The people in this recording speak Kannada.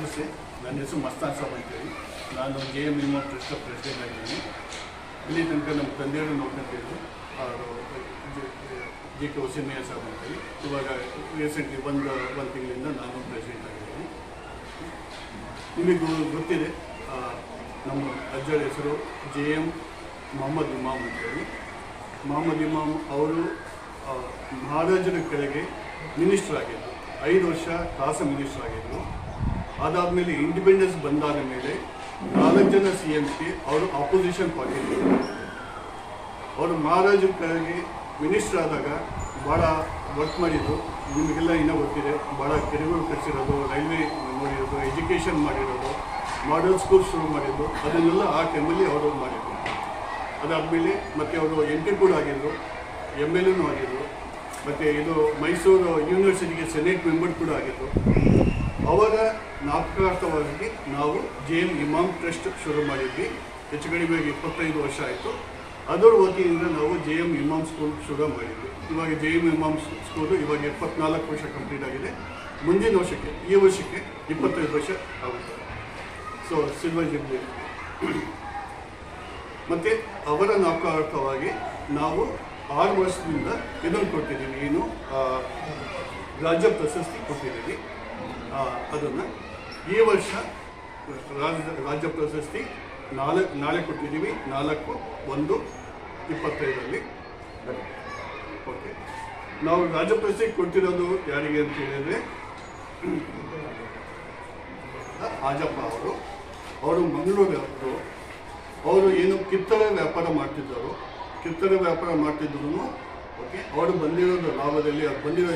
ನಮಸ್ತೆ. ನನ್ನ ಹೆಸರು ಮಸ್ತಾನ್ ಸಾಬ್ ಅಂತೇಳಿ. ನಾನು ಜೆ ಎಂ ಇಮೋ ಟ್ರಸ್ಟ್ ಪ್ರೆಸಿಡೆಂಟ್ ಆಗಿದ್ದೀನಿ. ಇಲ್ಲಿ ತನಕ ನಮ್ಮ ತಂದೆಯವರು ಅವರು ಜಿ ಕೆ ಹೊಸಮಯ್ಯ ಸಾಬ್ ಅಂತೇಳಿ. ಇವಾಗ ರೀಸೆಂಟ್ಲಿ ಒಂದು ಒಂದು ತಿಂಗಳಿಂದ ನಾನು ಪ್ರೆಸಿಡೆಂಟ್ ಆಗಿದ್ದೀನಿ. ನಿಮಗೆ ಗೊತ್ತಿದೆ ನಮ್ಮ ಅಜ್ಜರ ಹೆಸರು ಜೆ ಎಂ ಮೊಹಮ್ಮದ್ ಇಮಾಮ್ ಅಂತೇಳಿ. ಮೊಹಮ್ಮದ್ ಇಮಾಮ್ ಅವರು ಮಹಾರಾಜನ ಕೆಳಗೆ ಮಿನಿಸ್ಟರ್ ಆಗಿದ್ದರು. ಐದು ವರ್ಷ ಕಾಸ ಮಿನಿಸ್ಟರ್ ಆಗಿದ್ದರು. ಅದಾದಮೇಲೆ ಇಂಡಿಪೆಂಡೆನ್ಸ್ ಬಂದಾದ ಮೇಲೆ ನಾಲ್ಕು ಜನ ಸಿ ಎಮ್ಸ್ಗೆ ಅವರು ಆಪೋಸಿಷನ್ ಪಾರ್ಟಿ ಅವರು ಮಹಾರಾಜ ಮಿನಿಸ್ಟರ್ ಆದಾಗ ಭಾಳ ವರ್ಕ್ ಮಾಡಿದ್ದು ನಿಮಗೆಲ್ಲ ಇನ್ನೂ ಗೊತ್ತಿದೆ, ಭಾಳ ಕೆರೆಗಳು ಕಟ್ಟಿರೋದು, ರೈಲ್ವೆ ನೋಡಿರೋದು ಎಜುಕೇಷನ್ ಮಾಡಿರೋದು ಮಾಡಲ್ ಸ್ಕೂಲ್ ಶುರು ಮಾಡಿದ್ದು, ಅದನ್ನೆಲ್ಲ ಆ ಟೈಮಲ್ಲಿ ಅವರು ಮಾಡಿದ್ರು. ಅದಾದಮೇಲೆ ಮತ್ತು ಅವರು ಎಂ ಪಿ ಕೂಡ ಆಗಿದ್ದರು ಎಂ ಎಲ್ ಎನೂ ಆಗಿದ್ದರು ಮತ್ತು ಇದು ಮೈಸೂರು ಯೂನಿವರ್ಸಿಟಿಗೆ ಸೆನೆಟ್ ಮೆಂಬರ್ ಕೂಡ ಆಗಿದ್ದರು ಅವರ ಜ್ಞಾಪಕಾರ್ಥವಾಗಿ ನಾವು ಜೆ ಎಂ ಇಮಾಮ್ ಟ್ರಸ್ಟ್ ಶುರು ಮಾಡಿದ್ವಿ. ಹೆಚ್ಚು ಕಡಿಮೆ ಇಪ್ಪತ್ತೈದು ವರ್ಷ ಆಯಿತು. ಅದರ ವತಿಯಿಂದ ನಾವು ಜೆ ಎಂ ಇಮಾಮ್ ಸ್ಕೂಲ್ ಶುರು ಮಾಡಿದ್ವಿ. ಇವಾಗ ಜೆ ಎಂ ಇಮಾಮ್ ಸ್ಕೂಲು ಇವಾಗ ಇಪ್ಪತ್ನಾಲ್ಕು ವರ್ಷ ಕಂಪ್ಲೀಟ್ ಆಗಿದೆ. ಮುಂದಿನ ವರ್ಷಕ್ಕೆ, ಈ ವರ್ಷಕ್ಕೆ ಇಪ್ಪತ್ತೈದು ವರ್ಷ ಆಗುತ್ತೆ. ಸೊ ಸಿಲ್ವರ್ ಜುಬ್ಲಿ ಮತ್ತು ಅವರ ನಾಪಕಾರ್ಥವಾಗಿ ನಾವು ಆರು ವರ್ಷದಿಂದ ಇದನ್ನು ಕೊಟ್ಟಿದ್ದೀವಿ. ಏನು ರಾಜ್ಯ ಪ್ರಶಸ್ತಿ ಕೊಟ್ಟಿದ್ದೀವಿ. ಅದನ್ನು ಈ ವರ್ಷ ರಾಜ್ಯ ರಾಜ್ಯ ಪ್ರಶಸ್ತಿ ನಾಲ್ಕು ನಾಳೆ ಕೊಟ್ಟಿದ್ದೀವಿ. ನಾಲ್ಕು, ಒಂದು, ಇಪ್ಪತ್ತೈದರಲ್ಲಿ. ಓಕೆ. ನಾವು ರಾಜ್ಯ ಪ್ರಶಸ್ತಿ ಕೊಟ್ಟಿರೋದು ಯಾರಿಗೆ ಅಂತ ಹೇಳಿದರೆ ಆಜಪ್ಪ ಅವರು. ಅವರು ಮಂಗಳೂರು ಅವರು. ಏನು ಕಿತ್ತಳೆ ವ್ಯಾಪಾರ ಮಾಡ್ತಿದ್ದರು. ಕಿತ್ತಳೆ ವ್ಯಾಪಾರ ಮಾಡ್ತಿದ್ರು ಓಕೆ, ಅವರು ಬಂದಿರೋದು ಲಾಭದಲ್ಲಿ, ಅವ್ರು ಬಂದಿರೋ